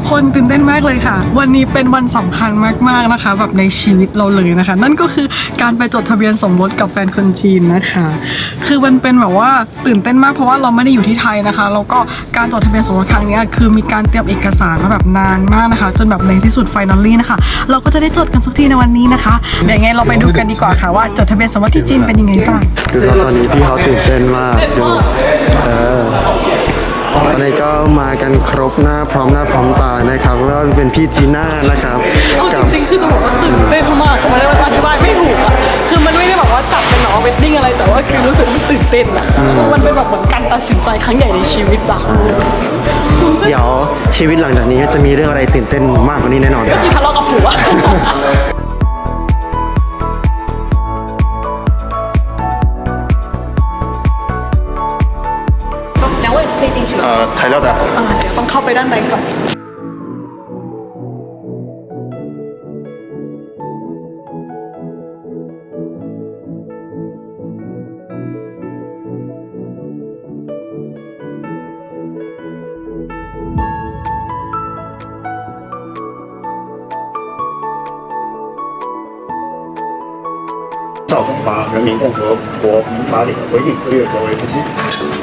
ทุกคนตื่นเต้นมากเลยค่ะ วันนี้เป็นวันสำคัญมากๆนะคะ แบบในชีวิตเราเลยนะคะ นั่นก็คือการไปจดทะเบียนสมรสกับแฟนคนจีนนะคะ คือมันเป็นแบบว่าตื่นเต้นมากเพราะว่าเราไม่ได้อยู่ที่ไทยนะคะแล้วก็การจดทะเบียนสมรสครั้งนี้คือมีการเตรียมเอกสารมาแบบนานมากนะคะ จนแบบในที่สุดไฟนอลลี่นะคะ เราก็จะได้จดกันสักทีในวันนี้นะคะเดี๋ยวไงเราไปดูกันดีกว่าค่ะว่าจดทะเบียนสมรสที่จีนเป็นยังไงบ้างคือตอนนี้พี่เขาตื่นเต้นมากดูเออ ตอนนี้ก็มากันครบหน้าพร้อมหน้าพร้อมตานะครับก็เป็นพี่จีน่านะครับเอาจกับริงๆคือจะบอกว่าตื่นเต้นมากมันอธิบายไม่ถูกอะคือมันไม่ได้แบบว่าจับเป็นหนอเวดดิ้งอะไรแต่ว่าคือรู้สึกว่าตื่นเต้นอะเพราะมันเป็นแบบเหมือนการตัดสินใจครั้งใหญ่ในชีวิตอะเดี๋ยวชีวิตหลังจากนี้จะมีเรื่องอะไรตื่นเต้นมากกว่านี้แน่นอนก็คือทะเลาะกับผัวแล้ว อใช้แล้วจ้ะ อ่เข้าไปด้านในก่อน 照中华人民共和国民法典的规定自愿作为夫妻。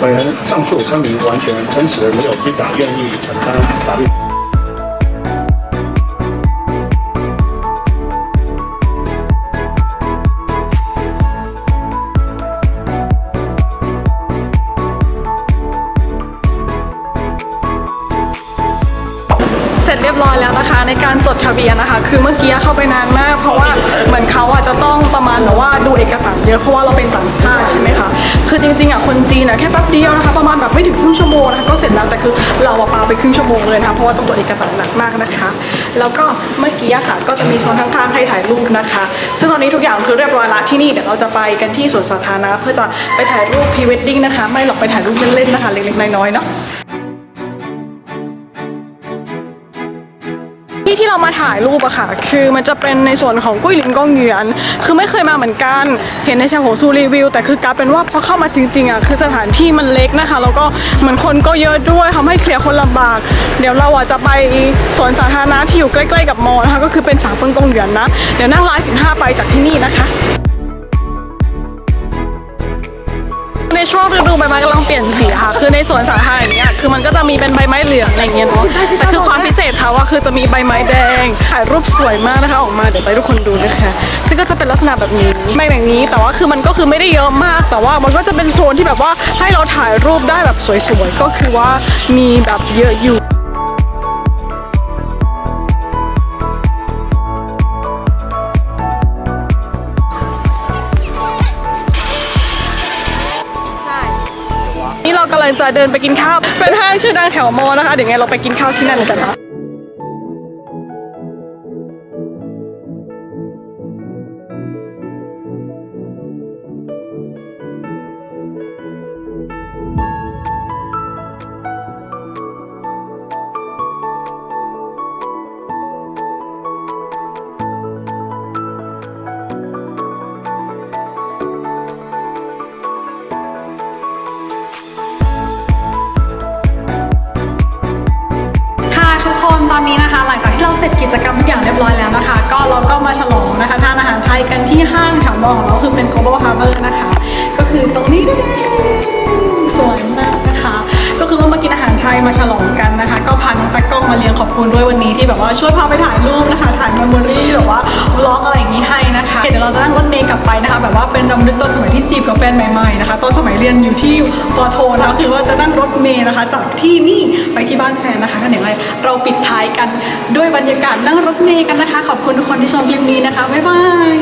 本人上述声明完全真实，没有虚假，愿意承担法律。 เสร็จเรียบร้อยแล้วนะคะ ในการจดทะเบียนนะคะ คือเมื่อกี้เข้าไปนานมาก เพราะว่าเหมือนเขาอะจะต้องประมาณแบบว่าดูเอกสารเยอะเพราะว่าเราเป็นต่างชาติใช่ไหมคะคือจริงๆอะคนจีนอะแค่แป๊บเดียวนะคะ ประมาณแบบไม่ถึงครึ่งชั่วโมงนะคะก็เสร็จแล้วแต่คือเราอะปาไปครึ่งชั่วโมงเลยนะคะเพราะว่าต้องตรวจเอกสารหนักมากนะคะ แล้วก็เมื่อกี้ค่ะ ก็จะมีโซนข้างๆให้ถ่ายรูปนะคะ ซึ่งตอนนี้ทุกอย่างคือเรียบร้อยละที่นี่เดี๋ยวเราจะไปกันที่สวนสาธารณะเพื่อจะไปถ่ายรูปพรีเวดดิ้งนะคะ ไม่หรอกไปถ่ายรูปเล่นๆนะคะเล็กๆน้อยๆเนาะ ที่ที่เรามาถ่ายรูปอะค่ะ คือมันจะเป็นในส่วนของกุ้ยลินกองเหยือน คือไม่เคยมาเหมือนกัน เห็นในเชิงของซูรีวิว แต่คือกลายเป็นว่าพอเข้ามาจริงๆอะคือสถานที่มันเล็กนะคะ แล้วก็เหมือนคนก็เยอะด้วยทำให้เคลียร์คนลำบาก เดี๋ยวเราอะจะไปสวนสาธารณะที่อยู่ใกล้ๆกับมอนะคะ ก็คือเป็นฉางเฟิงกองเหยือนนะ เดี๋ยวนั่งไลน์15 ไปจากที่นี่นะคะในช่วงฤดูใบไม้กำลัง เปลี่ยนสีค่ะ คือในสวนสาธารณะอย่างเงี้ยคือมันก็จะมีเป็นใบไม้เหลืองอะไรเงี้ยเนาะแต่คือความพิเศษเขาว่าคือจะมีใบไม้แดงถ่ายรูปสวยมากนะคะ ออกมาเดี๋ยวจะให้ทุกคนดูนะคะ ซึ่งก็จะเป็นลักษณะแบบนี้ไม่แบบนี้ แต่ว่าคือมันก็คือไม่ได้เยอะมาก แต่ว่ามันก็จะเป็นโซนที่แบบว่าให้เราถ่ายรูปได้แบบสวยๆก็คือว่ามีแบบเยอะอยู่ นี่เรากำลังจะเดินไปกินข้าวเป็นห้างชื่อดังแถวมอนะคะ เดี๋ยวไงเราไปกินข้าวที่นั่นกันนะค่ะ อนนี้นะคะ หลังจากที่เราเสร็จกิจกรรมทุกอย่างเรียบร้อยแล้วนะคะ ก็เราก็มาฉลองนะคะทานอาหารไทยกันที่ห้างแถวมอของเราคือเป็น Global Harbor นะคะ ก็คือตรงนี้ ทยมาฉลองกันนะคะ ก็พาน้องตากล้องมาเลี้ยงขอบคุณด้วยวันนี้ที่แบบว่าช่วยพาไปถ่ายรูปนะคะ ถ่ายเมมโมรี่แบบว่าบล็อกอะไรอย่างนี้ให้นะคะเดี๋ยวเราจะนั่งรถเมล์กลับไปนะคะ แบบว่าเป็นรำลึกตอนสมัยที่จีบกับแฟนใหม่ๆนะคะตอนสมัยเรียนอยู่ที่ปอโทนะคะคือว่าจะนั่งรถเมล์นะคะ จากที่นี่ไปที่บ้านแฟนนะคะก็เดี๋ยวไงเราปิดท้ายกันด้วยบรรยากาศนั่งรถเมล์กันนะคะ ขอบคุณทุกคนที่ชมคลิปนี้นะคะบ๊ายบาย